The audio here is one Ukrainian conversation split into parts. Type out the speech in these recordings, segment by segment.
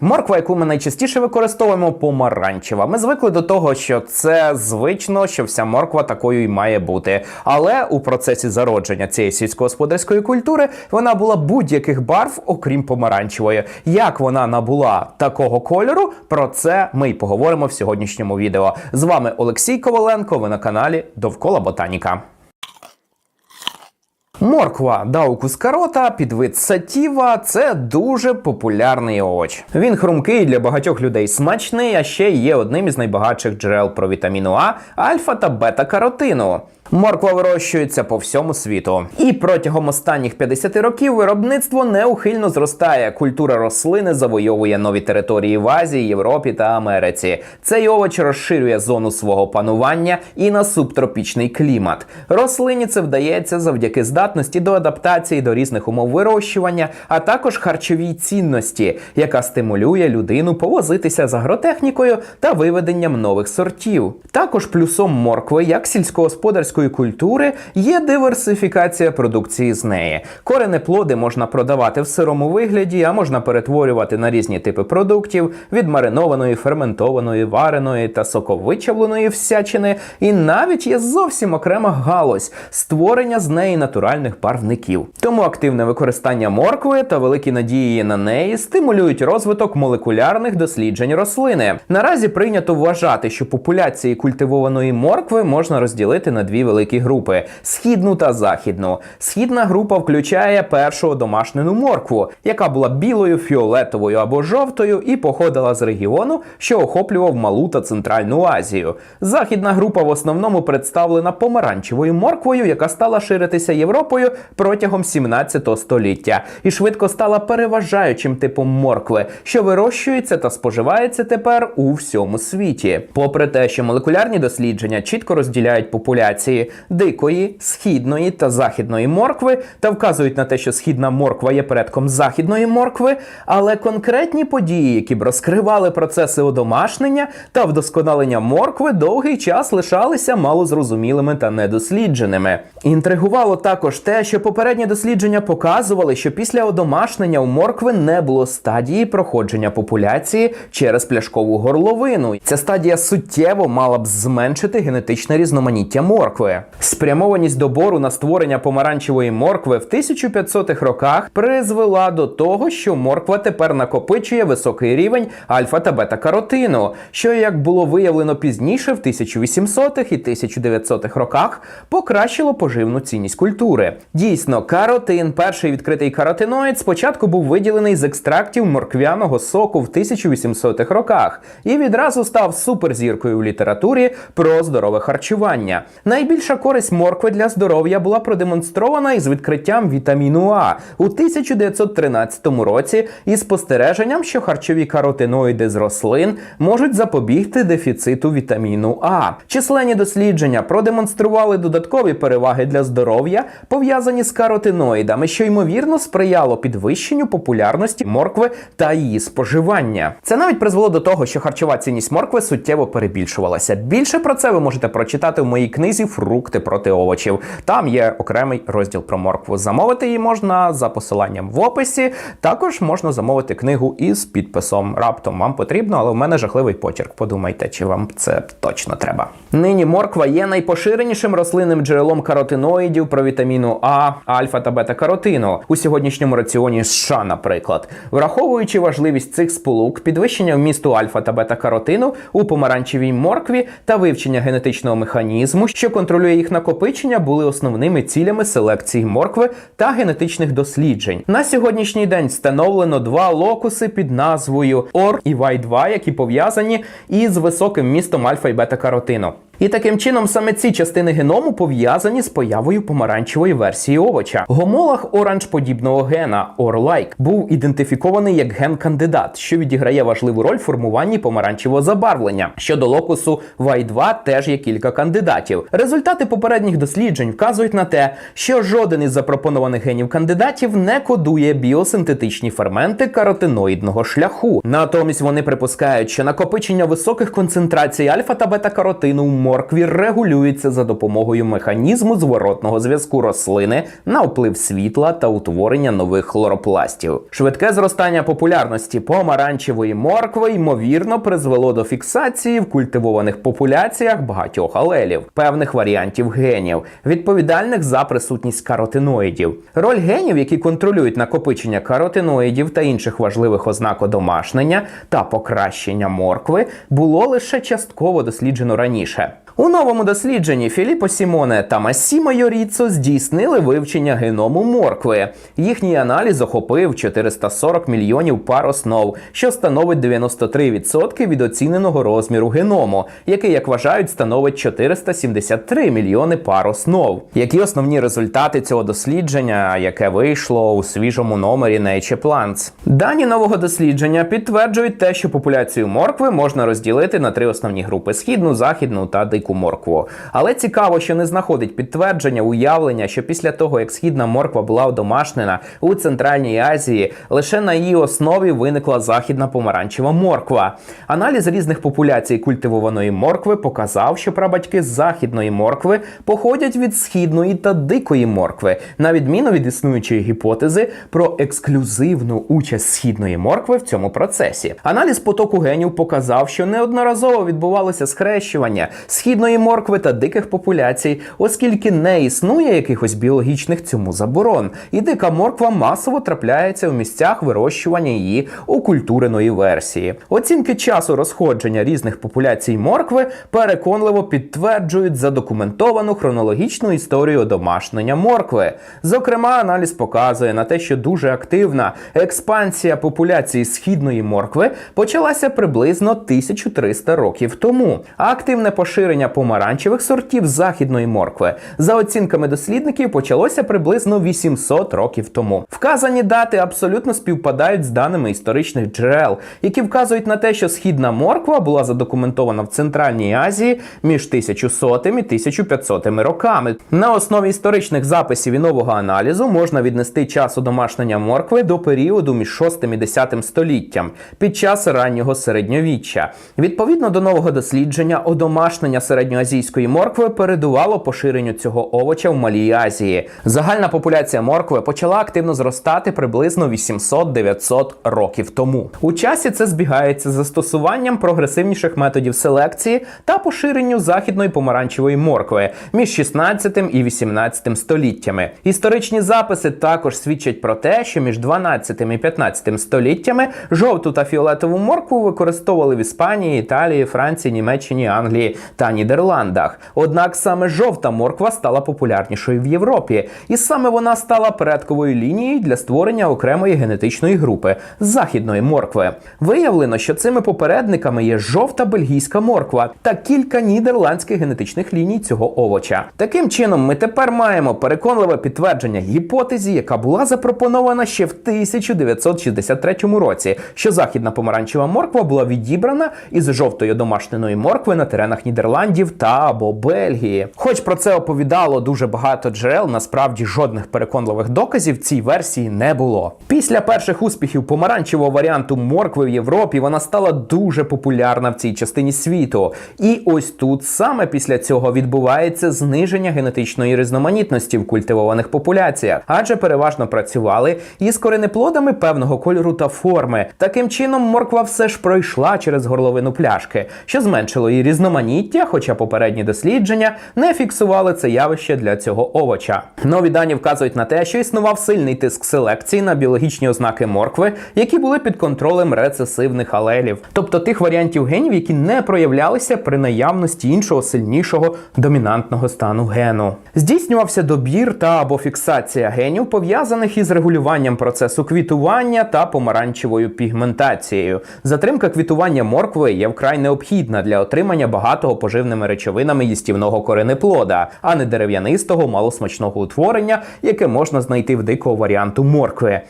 Морква, яку ми найчастіше використовуємо, помаранчева. Ми звикли до того, що це звично, що вся морква такою і має бути. Але у процесі зародження цієї сільськогосподарської культури вона була будь-яких барв, окрім помаранчевої. Як вона набула такого кольору? Про це ми й поговоримо в сьогоднішньому відео. З вами Олексій Коваленко. Ви на каналі Довкола Ботаніка. Морква даукус карота, підвид сатіва це дуже популярний овоч. Він хрумкий для багатьох людей смачний, а ще є одним із найбагатших джерел провітаміну А, альфа та бета-каротину. Морква вирощується по всьому світу. І протягом останніх 50 років виробництво неухильно зростає. Культура рослини завойовує нові території в Азії, Європі та Америці. Цей овоч розширює зону свого панування і на субтропічний клімат. Рослині це вдається завдяки здатності до адаптації до різних умов вирощування, а також харчовій цінності, яка стимулює людину повозитися з агротехнікою та виведенням нових сортів. Також плюсом моркви, як сільськогосподарської культури, є диверсифікація продукції з неї. Коренеплоди можна продавати в сирому вигляді, а можна перетворювати на різні типи продуктів від маринованої, ферментованої, вареної та соковичавленої всячини. І навіть є зовсім окрема галузь створення з неї натуральних барвників. Тому активне використання моркви та великі надії на неї стимулюють розвиток молекулярних досліджень рослини. Наразі прийнято вважати, що популяції культивованої моркви можна розділити на дві великі групи: східну та західну. Східна група включає першу домашнену моркву, яка була білою, фіолетовою або жовтою і походила з регіону, що охоплював Малу та Центральну Азію. Західна група в основному представлена помаранчевою морквою, яка стала ширитися Європою протягом 17 століття, і швидко стала переважаючим типом моркви, що вирощується та споживається тепер у всьому світі. Попри те, що молекулярні дослідження чітко розділяють популяції дикої, східної та західної моркви та вказують на те, що східна морква є предком західної моркви, але конкретні події, які б розкривали процеси одомашнення та вдосконалення моркви, довгий час лишалися малозрозумілими та недослідженими. Інтригувало також те, що попередні дослідження показували, що після одомашнення у моркви не було стадії проходження популяції через пляшкову горловину. Ця стадія суттєво мала б зменшити генетичне різноманіття моркви. Спрямованість добору на створення помаранчевої моркви в 1500-х роках призвела до того, що морква тепер накопичує високий рівень альфа та бета-каротину, що, як було виявлено пізніше, в 1800-х і 1900-х роках покращило поживну цінність культури. Дійсно, каротин, перший відкритий каротиноїд, спочатку був виділений з екстрактів морквяного соку в 1800-х роках і відразу став суперзіркою в літературі про здорове харчування. Найбільша користь моркви для здоров'я була продемонстрована із відкриттям вітаміну А у 1913 році із спостереженням, що харчові каротиноїди з рослин можуть запобігти дефіциту вітаміну А. Численні дослідження продемонстрували додаткові переваги для здоров'я, пов'язані з каротиноїдами, що ймовірно сприяло підвищенню популярності моркви та її споживання. Це навіть призвело до того, що харчова цінність моркви суттєво перебільшувалася. Більше про це ви можете прочитати в моїй книзі Фрукти проти овочів. Там є окремий розділ про моркву. Замовити її можна за посиланням в описі. Також можна замовити книгу із підписом. Раптом вам потрібно, але в мене жахливий почерк. Подумайте, чи вам це точно треба. Нині морква є найпоширенішим рослинним джерелом каротиноїдів про вітаміну А, альфа та бета-каротину у сьогоднішньому раціоні США, наприклад. Враховуючи важливість цих сполук, підвищення вмісту альфа та бета-каротину у помаранчевій моркві та вивчення генетичного механізму, що контролює їх накопичення, були основними цілями селекції моркви та генетичних досліджень. На сьогоднішній день встановлено два локуси під назвою ОР і Вай 2 які пов'язані із високим містом альфа і бета-каротину. І таким чином саме ці частини геному пов'язані з появою помаранчевої версії овоча. Гомолог оранж-подібного гена OR-like був ідентифікований як ген-кандидат, що відіграє важливу роль в формуванні помаранчевого забарвлення. Щодо локусу Y2 теж є кілька кандидатів. Результати попередніх досліджень вказують на те, що жоден із запропонованих генів кандидатів не кодує біосинтетичні ферменти каротиноїдного шляху. Натомість вони припускають, що накопичення високих концентрацій альфа та бета-каротину моркві регулюється за допомогою механізму зворотного зв'язку рослини на вплив світла та утворення нових хлоропластів. Швидке зростання популярності помаранчевої моркви ймовірно призвело до фіксації в культивованих популяціях багатьох алелів, певних варіантів генів, відповідальних за присутність каротиноїдів. Роль генів, які контролюють накопичення каротиноїдів та інших важливих ознак одомашнення та покращення моркви, було лише частково досліджено раніше. У новому дослідженні Філіппо Сімоне та Масімо Йоріцо здійснили вивчення геному моркви. Їхній аналіз охопив 440 мільйонів пар основ, що становить 93% від оціненого розміру геному, який, як вважають, становить 473 мільйони пар основ. Які основні результати цього дослідження, яке вийшло у свіжому номері Nature Plants? Дані нового дослідження підтверджують те, що популяцію моркви можна розділити на три основні групи: східну, західну та дику моркву. Але цікаво, що не знаходить підтвердження уявлення, що після того, як східна морква була одомашнена у Центральній Азії, лише на її основі виникла західна помаранчева морква. Аналіз різних популяцій культивованої моркви показав, що прабатьки західної моркви походять від східної та дикої моркви, на відміну від існуючої гіпотези про ексклюзивну участь східної моркви в цьому процесі. Аналіз потоку генів показав, що неодноразово відбувалося схрещування східної моркви та диких популяцій, оскільки не існує якихось біологічних цьому заборон, і дика морква масово трапляється в місцях вирощування її у культуреної версії. Оцінки часу розходження різних популяцій моркви переконливо підтверджують задокументовану хронологічну історію домашнення моркви. Зокрема, аналіз показує на те, що дуже активна експансія популяції східної моркви почалася приблизно 1300 років тому, а активне поширення помаранчевих сортів західної моркви за оцінками дослідників почалося приблизно 800 років тому. Вказані дати абсолютно співпадають з даними історичних джерел, які вказують на те, що східна морква була задокументована в Центральній Азії між 1100 і 1500 роками. На основі історичних записів і нового аналізу можна віднести час одомашнення моркви до періоду між 6 і 10 століттям під час раннього середньовіччя. Відповідно до нового дослідження, одомашнення середньоазійської моркви передувало поширенню цього овоча в Малій Азії. Загальна популяція моркви почала активно зростати приблизно 800-900 років тому. У часі це збігається з застосуванням прогресивніших методів селекції та поширенню західної помаранчевої моркви між 16 і 18 століттями. Історичні записи також свідчать про те, що між 12 і 15 століттями жовту та фіолетову моркву використовували в Іспанії, Італії, Франції, Німеччині, Англії та Нідерландах. Однак саме жовта морква стала популярнішою в Європі, і саме вона стала передковою лінією для створення окремої генетичної групи західної моркви. Виявлено, що цими попередниками є жовта бельгійська морква та кілька нідерландських генетичних ліній цього овоча. Таким чином, ми тепер маємо переконливе підтвердження гіпотезі, яка була запропонована ще в 1963 році, що західна помаранчева морква була відібрана із жовтої домашньої моркви на теренах Нідерландів та або Бельгії. Хоч про це оповідало дуже багато джерел, насправді жодних переконливих доказів цій версії не було. Після перших успіхів помаранчевого варіанту моркви в Європі вона стала дуже популярна в цій частині світу. І ось тут саме після цього відбувається зниження генетичної різноманітності в культивованих популяціях, адже переважно працювали із коренеплодами певного кольору та форми. Таким чином, морква все ж пройшла через горловину пляшки, що зменшило її різноманіття, хоча попередні дослідження не фіксували це явище для цього овоча. Нові дані вказують на те, що існував сильний тиск селекції на біологічні ознаки моркви, які були під контролем рецесивних алелів, тобто тих варіантів генів, які не проявлялися при наявності іншого сильнішого домінантного стану гену. Здійснювався добір та або фіксація генів, пов'язаних із регулюванням процесу квітування та помаранчевою пігментацією. Затримка квітування моркви є вкрай необхідна для отримання багатого поживними речовинами їстівного коренеплода, а не дерев'янистого малосмачного утворення, яке можна знайти в дикого варіанту моркви.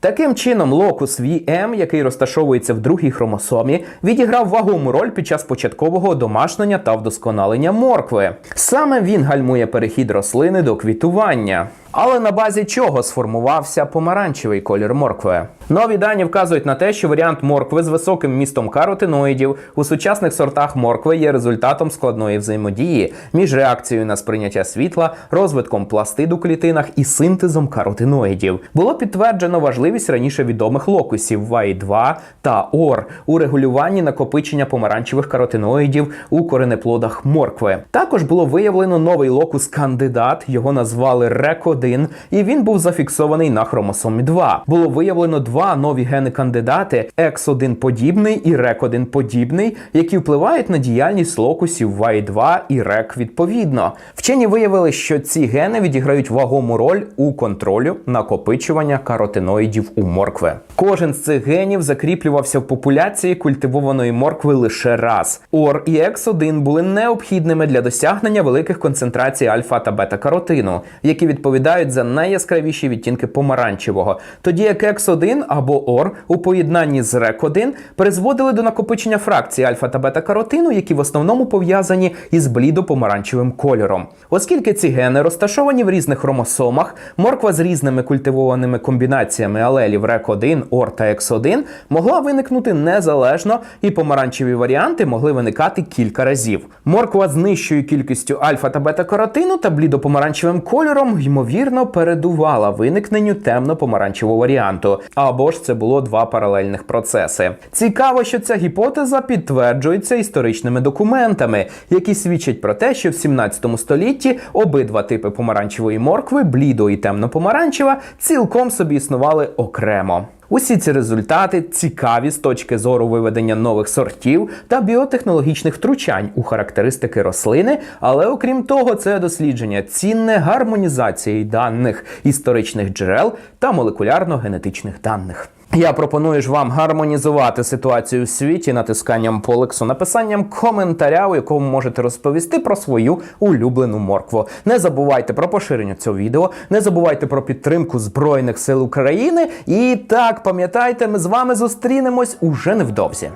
Таким чином, локус VM, який розташовується в другій хромосомі, відіграв вагому роль під час початкового домашнення та вдосконалення моркви. Саме він гальмує перехід рослини до квітування. Але на базі чого сформувався помаранчевий колір моркви? Нові дані вказують на те, що варіант моркви з високим містом каротиноїдів у сучасних сортах моркви є результатом складної взаємодії між реакцією на сприйняття світла, розвитком пластид у клітинах і синтезом каротиноїдів. Було підтверджено важливість раніше відомих локусів ВАІ-2 та ОР у регулюванні накопичення помаранчевих каротиноїдів у коренеплодах моркви. Також було виявлено новий локус кандидат, його назвали РЕК-1, і він був зафіксований на хромосомі 2. Було виявлено два нові гени кандидати X1 подібний і REC1 подібний, які впливають на діяльність локусів ВАІ-2 і REC відповідно. Вчені виявили, що ці гени відіграють вагому роль у контролю накопичування каротиноїдів у моркви. Кожен з цих генів закріплювався в популяції культивованої моркви лише раз. ОР і X1 були необхідними для досягнення великих концентрацій альфа та бета-каротину, які відповідають за найяскравіші відтінки помаранчевого, тоді як X1 або ОР у поєднанні з REC1 призводили до накопичення фракцій альфа та бета-каротину, які в основному пов'язані із блідо-помаранчевим кольором. Оскільки ці гени розташовані в різних хромосомах, морква з різними культивованими комбінаціями алелів REC1, OR та X1 могла виникнути незалежно, і помаранчеві варіанти могли виникати кілька разів. Морква з нижчою кількістю альфа та бета-каротину та блідо-помаранчевим кольором, ймовірно, передувала виникненню темно-помаранчевого варіанту, або ж це було два паралельних процеси. Цікаво, що ця гіпотеза підтверджується історичними документами, які свідчать про те, що в 17 столітті обидва типи помаранчевої моркви, блідо і темно-помаранчева, цілком собі існували окремо. Усі ці результати цікаві з точки зору виведення нових сортів та біотехнологічних втручань у характеристики рослини, але окрім того, це дослідження цінне гармонізації даних історичних джерел та молекулярно-генетичних даних. Я пропоную ж вам гармонізувати ситуацію в світі натисканням полексу, написанням коментаря, у якому можете розповісти про свою улюблену моркву. Не забувайте про поширення цього відео, не забувайте про підтримку Збройних сил України. І так, пам'ятайте, ми з вами зустрінемось уже невдовзі.